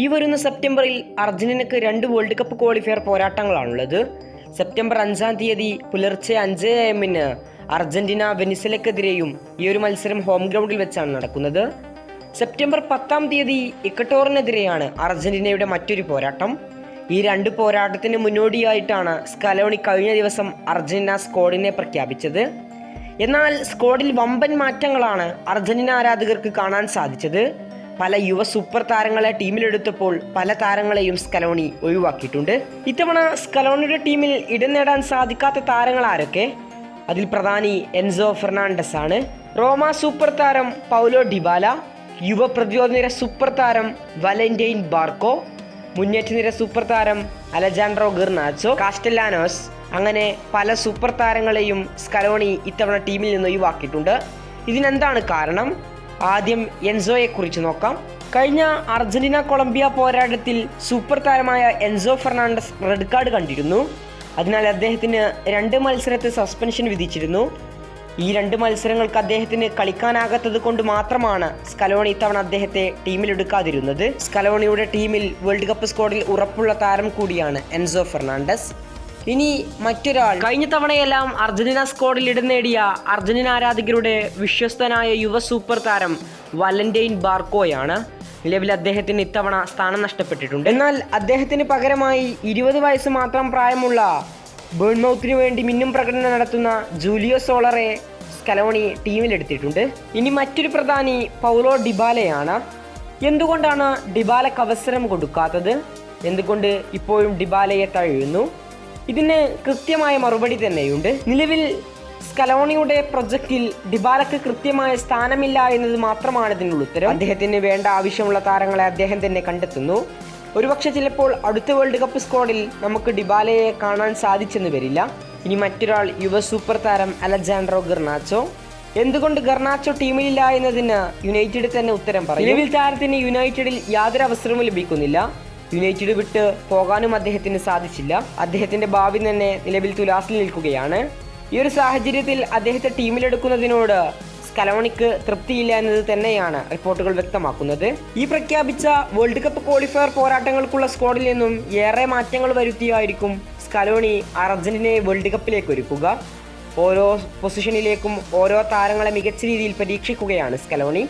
ഈ വരുന്ന സെപ്റ്റംബറിൽ അർജന്റീനക്ക് രണ്ട് വേൾഡ് കപ്പ് ക്വാളിഫയർ പോരാട്ടങ്ങളാണുള്ളത്. സെപ്റ്റംബർ അഞ്ചാം തീയതി പുലർച്ചെ അഞ്ച് എമ്മിന് അർജന്റീന വെനിസലക്കെതിരെയും ഈ ഒരു മത്സരം ഹോം ഗ്രൗണ്ടിൽ വെച്ചാണ് നടക്കുന്നത്. സെപ്റ്റംബർ പത്താം തീയതി ഇക്കട്ടോറിനെതിരെയാണ് അർജന്റീനയുടെ മറ്റൊരു പോരാട്ടം. ഈ രണ്ട് പോരാട്ടത്തിന് മുന്നോടിയായിട്ടാണ് സ്കലോണി കഴിഞ്ഞ ദിവസം അർജന്റീന സ്ക്വാഡിനെ പ്രഖ്യാപിച്ചത്. എന്നാൽ സ്ക്വാഡിൽ വമ്പൻ മാറ്റങ്ങളാണ് അർജന്റീന ആരാധകർക്ക് കാണാൻ സാധിച്ചത്. പല യുവ സൂപ്പർ താരങ്ങളെ ടീമിലെടുത്തപ്പോൾ പല താരങ്ങളെയും സ്കലോണി ഒഴിവാക്കിയിട്ടുണ്ട്. ഇത്തവണ സ്കലോണിയുടെ ടീമിൽ ഇടം നേടാൻ സാധിക്കാത്ത താരങ്ങൾ ആരൊക്കെ? അതിൽ പ്രധാനി എൻസോ ഫെർണാണ്ടസ് ആണ്. റോമ സൂപ്പർ താരം പൗലോ ഡിബാല യുവ പ്രതിരോധ നിര സൂപ്പർ താരം വലന്റൈൻ ബാർക്കോ മുന്നേറ്റ നിര സൂപ്പർ താരം അലജാൻഡ്രോ ഗിർനാച്ചോ കാസ്റ്റലാനോസ് അങ്ങനെ പല സൂപ്പർ താരങ്ങളെയും സ്കലോണി ഇത്തവണ ടീമിൽ നിന്ന് ഒഴിവാക്കിയിട്ടുണ്ട്. ഇതിനെന്താണ് കാരണം? ആദ്യം എൻസോയെ കുറിച്ച് നോക്കാം. കഴിഞ്ഞ അർജന്റീന കൊളംബിയ പോരാട്ടത്തിൽ സൂപ്പർ താരമായ എൻസോ ഫെർണാണ്ടസ് റെഡ് കാർഡ് കണ്ടിരുന്നു. അതിനാൽ അദ്ദേഹത്തിന് രണ്ട് മത്സരത്തെ സസ്പെൻഷൻ വിധിച്ചിരുന്നു. ഈ രണ്ട് മത്സരങ്ങൾക്ക് അദ്ദേഹത്തിന് കളിക്കാനാകാത്തത് കൊണ്ട് മാത്രമാണ് സ്കലോണി ഇത്തവണ അദ്ദേഹത്തെ ടീമിലെടുക്കാതിരുന്നത് സ്കലോണിയുടെ ടീമിൽ വേൾഡ് കപ്പ് സ്ക്വാഡിൽ ഉറപ്പുള്ള താരം കൂടിയാണ് എൻസോ ഫെർണാണ്ടസ്. ഇനി മറ്റൊരാൾ. കഴിഞ്ഞ തവണയെല്ലാം അർജന്റീന സ്ക്വാഡിൽ ഇടം നേടിയ അർജന്റീന ആരാധകരുടെ വിശ്വസ്തനായ യുവ സൂപ്പർ താരം വലന്റൈൻ ബാർക്കോയാണ്. നിലവിൽ അദ്ദേഹത്തിന് ഇത്തവണ സ്ഥാനം നഷ്ടപ്പെട്ടിട്ടുണ്ട്. എന്നാൽ അദ്ദേഹത്തിന് പകരമായി ഇരുപത് വയസ്സ് മാത്രം പ്രായമുള്ള ബേൺമൗത്തിനു വേണ്ടി മിന്നും പ്രകടനം നടത്തുന്ന ജൂലിയോ സോളറെ സ്കലോണി ടീമിലെടുത്തിട്ടുണ്ട് ഇനി മറ്റൊരു പ്രധാനി പൗലോ ഡിബാലയാണ്. എന്തുകൊണ്ടാണ് ഡിബാലക്ക് അവസരം കൊടുക്കാത്തത്? എന്തുകൊണ്ട് ഇപ്പോഴും ഡിബാലയെ തഴയുന്നു? ഇതിന് കൃത്യമായ മറുപടി തന്നെയുണ്ട്. നിലവിൽ സ്കലോണിയുടെ പ്രൊജക്റ്റിൽ ഡിബാലക്ക് കൃത്യമായ സ്ഥാനമില്ല എന്നത് മാത്രമാണ് ഇതിനുള്ള ഉത്തരം. അദ്ദേഹത്തിന് വേണ്ട ആവശ്യമുള്ള താരങ്ങളെ അദ്ദേഹം തന്നെ കണ്ടെത്തുന്നു. ഒരുപക്ഷെ ചിലപ്പോൾ അടുത്ത വേൾഡ് കപ്പ് സ്ക്വാഡിൽ നമുക്ക് ഡിബാലയെ കാണാൻ സാധിച്ചെന്ന് വരില്ല. ഇനി മറ്റൊരാൾ യുവ സൂപ്പർ താരം അലജാൻഡ്രോ ഗർണാച്ചോ. എന്തുകൊണ്ട് ഗർണാച്ചോ ടീമിലില്ല എന്നതിന് യുണൈറ്റഡ് തന്നെ ഉത്തരം പറയും. നിലവിൽ താരത്തിന് യുണൈറ്റഡിൽ യാതൊരു അവസരവും ലഭിക്കുന്നില്ല. യുണൈറ്റഡ് വിട്ട് പോകാനും അദ്ദേഹത്തിന് സാധിച്ചില്ല. അദ്ദേഹത്തിന്റെ ഭാവി തന്നെ നിലവിൽ തുലാസിൽ നിൽക്കുകയാണ്. ഈ ഒരു സാഹചര്യത്തിൽ അദ്ദേഹത്തെ ടീമിലെടുക്കുന്നതിനോട് സ്കലോണിക്ക് തൃപ്തിയില്ല എന്നത് തന്നെയാണ് റിപ്പോർട്ടുകൾ വ്യക്തമാക്കുന്നത്. ഈ പ്രഖ്യാപിച്ച വേൾഡ് കപ്പ് ക്വാളിഫയർ പോരാട്ടങ്ങൾക്കുള്ള സ്ക്വാഡിൽ നിന്നും ഏറെ മാറ്റങ്ങൾ വരുത്തിയായിരിക്കും സ്കലോണി അർജന്റീനയെ വേൾഡ് കപ്പിലേക്ക് ഒരുക്കുക. ഓരോ പൊസിഷനിലേക്കും ഓരോ താരങ്ങളെ മികച്ച രീതിയിൽ പരീക്ഷിക്കുകയാണ് സ്കലോണി.